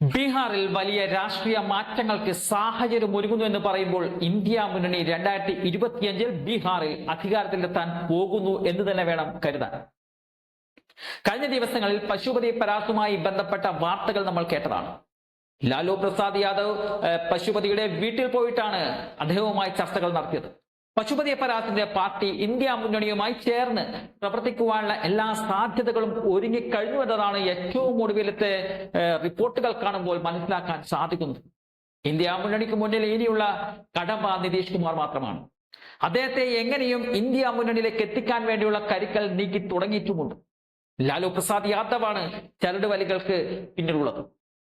ബീഹാറിൽ വലിയ രാഷ്ട്രീയ മാറ്റങ്ങൾക്ക് സാഹചര്യം ഒരുങ്ങുന്നു എന്ന് പറയുമ്പോൾ ഇന്ത്യ മുന്നണി രണ്ടായിരത്തി ഇരുപത്തിയഞ്ചിൽ ബീഹാറിൽ അധികാരത്തിലെത്താൻ പോകുന്നു എന്ന് തന്നെ വേണം കരുതാൻ. കഴിഞ്ഞ ദിവസങ്ങളിൽ പശുപതി പരാസുമായി ബന്ധപ്പെട്ട വാർത്തകൾ നമ്മൾ കേട്ടതാണ്. ലാലു പ്രസാദ് യാദവ് പശുപതിയുടെ വീട്ടിൽ പോയിട്ടാണ് അദ്ദേഹവുമായി ചർച്ചകൾ നടത്തിയത്. പശുപതി അപ്പരാത്തിന്റെ പാർട്ടി ഇന്ത്യ മുന്നണിയുമായി ചേർന്ന് പ്രവർത്തിക്കുവാനുള്ള എല്ലാ സാധ്യതകളും ഒരുങ്ങിക്കഴിഞ്ഞു എന്നതാണ് ഏറ്റവും ഒടുവിലത്തെ റിപ്പോർട്ടുകൾ കാണുമ്പോൾ മനസ്സിലാക്കാൻ സാധിക്കുന്നത്. ഇന്ത്യ മുന്നണിക്ക് മുന്നിൽ ഇനിയുള്ള കടമ്പ നിതീഷ് കുമാർ മാത്രമാണ്. അദ്ദേഹത്തെ എങ്ങനെയും ഇന്ത്യ മുന്നണിയിലേക്ക് എത്തിക്കാൻ വേണ്ടിയുള്ള കരുക്കൾ നീക്കി തുടങ്ങിയിട്ടുമുണ്ട്. ലാലു പ്രസാദ് യാദവാണ് ചരട് വലികൾക്ക് പിന്നിലുള്ളത്.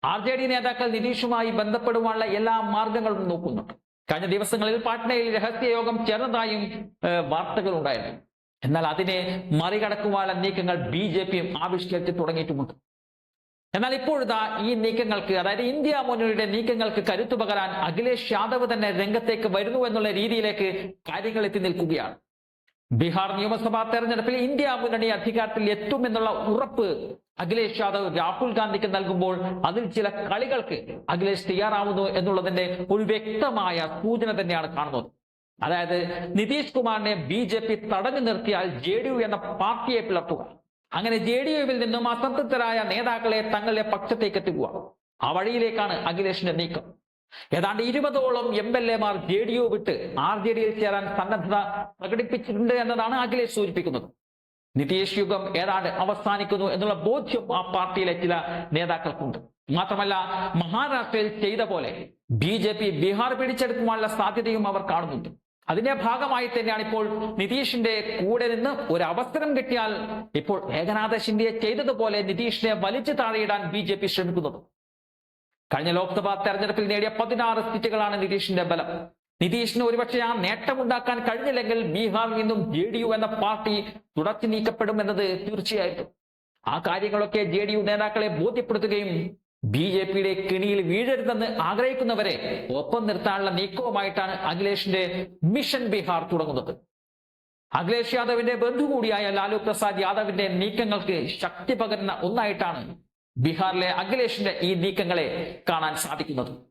ആർ ജെ ഡി നേതാക്കൾ നിതീഷുമായി ബന്ധപ്പെടുവാനുള്ള എല്ലാ മാർഗങ്ങളും നോക്കുന്നുണ്ട്. കഴിഞ്ഞ ദിവസങ്ങളിൽ പാട്നയിൽ രഹസ്യയോഗം ചേർന്നതായും വാർത്തകൾ ഉണ്ടായിരുന്നു എന്നാൽ അതിനെ മറികടക്കുവാനുള്ള നീക്കങ്ങൾ ബി ജെ പിയും ആവിഷ്കരിച്ച് തുടങ്ങിയിട്ടുമുണ്ട്. എന്നാൽ ഇപ്പോഴിതാ ഈ നീക്കങ്ങൾക്ക് അതായത് ഇന്ത്യ മുന്നണിയുടെ നീക്കങ്ങൾക്ക് കരുത്തു പകരാൻ അഖിലേഷ് യാദവ് തന്നെ രംഗത്തേക്ക് വരുന്നു എന്നുള്ള രീതിയിലേക്ക് കാര്യങ്ങൾ എത്തി നിൽക്കുകയാണ്. ബീഹാർ നിയമസഭാ തെരഞ്ഞെടുപ്പിൽ ഇന്ത്യ മുന്നണി അധികാരത്തിൽ എത്തുമെന്നുള്ള ഉറപ്പ് അഖിലേഷ് യാദവ് രാഹുൽ ഗാന്ധിക്ക് നൽകുമ്പോൾ അതിൽ ചില കളികൾക്ക് അഖിലേഷ് തയ്യാറാവുന്നു എന്നുള്ളതിന്റെ ഒരു വ്യക്തമായ സൂചന തന്നെയാണ് കാണുന്നത്. അതായത് നിതീഷ് കുമാറിനെ ബി ജെ പി തടഞ്ഞു നിർത്തിയാൽ ജെ ഡി യു എന്ന പാർട്ടിയെ പിളർത്തുക. അങ്ങനെ ജെ ഡി യുവിൽ നിന്നും അസംതൃപ്തരായ നേതാക്കളെ തങ്ങളുടെ പക്ഷത്തേക്ക് എത്തിക്കുക. ആ വഴിയിലേക്കാണ് അഖിലേഷിന്റെ നീക്കം. ഏതാണ്ട് ഇരുപതോളം എം എൽ എമാർ ജെ ഡി യു വിട്ട് ആർ ജെ ഡിയിൽ ചേരാൻ സന്നദ്ധത പ്രകടിപ്പിച്ചിട്ടുണ്ട് എന്നതാണ് അഖിലേഷ് സൂചിപ്പിക്കുന്നത്. നിതീഷ് യുഗം ഏതാണ്ട് അവസാനിക്കുന്നു എന്നുള്ള ബോധ്യം ആ പാർട്ടിയിലെ ചില നേതാക്കൾക്കുണ്ട്. മാത്രമല്ല മഹാരാഷ്ട്രയിൽ ചെയ്ത പോലെ ബി ജെ പി ബീഹാർ പിടിച്ചെടുക്കുവാനുള്ള സാധ്യതയും അവർ കാണുന്നുണ്ട്. അതിന്റെ ഭാഗമായി തന്നെയാണ് ഇപ്പോൾ നിതീഷിന്റെ കൂടെ നിന്ന് ഒരു അവസരം കിട്ടിയാൽ ഇപ്പോൾ ഏകനാഥ ഷിൻഡിയെ ചെയ്തതുപോലെ നിതീഷിനെ വലിച്ചു താഴെയിടാൻ ബി ജെ പി ശ്രമിക്കുന്നത്. കഴിഞ്ഞ ലോക്സഭാ തെരഞ്ഞെടുപ്പിൽ നേടിയ പതിനാറ് സീറ്റുകളാണ് നിതീഷിന്റെ ബലം. നിതീഷിന് ഒരുപക്ഷെ ആ നേട്ടമുണ്ടാക്കാൻ കഴിഞ്ഞില്ലെങ്കിൽ ബീഹാറിൽ നിന്നും ജെ ഡി യു എന്ന പാർട്ടി തുടച്ചു നീക്കപ്പെടുമെന്നത് തീർച്ചയായിട്ടും. ആ കാര്യങ്ങളൊക്കെ ജെ ഡി യു നേതാക്കളെ ബോധ്യപ്പെടുത്തുകയും ബി ജെ പിയുടെ കെണിയിൽ വീഴരുതെന്ന് ആഗ്രഹിക്കുന്നവരെ ഒപ്പം നിർത്താനുള്ള നീക്കവുമായിട്ടാണ് അഖിലേഷിന്റെ മിഷൻ ബീഹാർ തുടങ്ങുന്നത്. അഖിലേഷ് യാദവിന്റെ ബന്ധു കൂടിയായ ലാലു പ്രസാദ് യാദവിന്റെ നീക്കങ്ങൾക്ക് ശക്തി പകരുന്ന ഒന്നായിട്ടാണ് ബീഹാറിലെ അഖിലേഷിന്റെ ഈ നീക്കങ്ങളെ കാണാൻ സാധിക്കുന്നത്.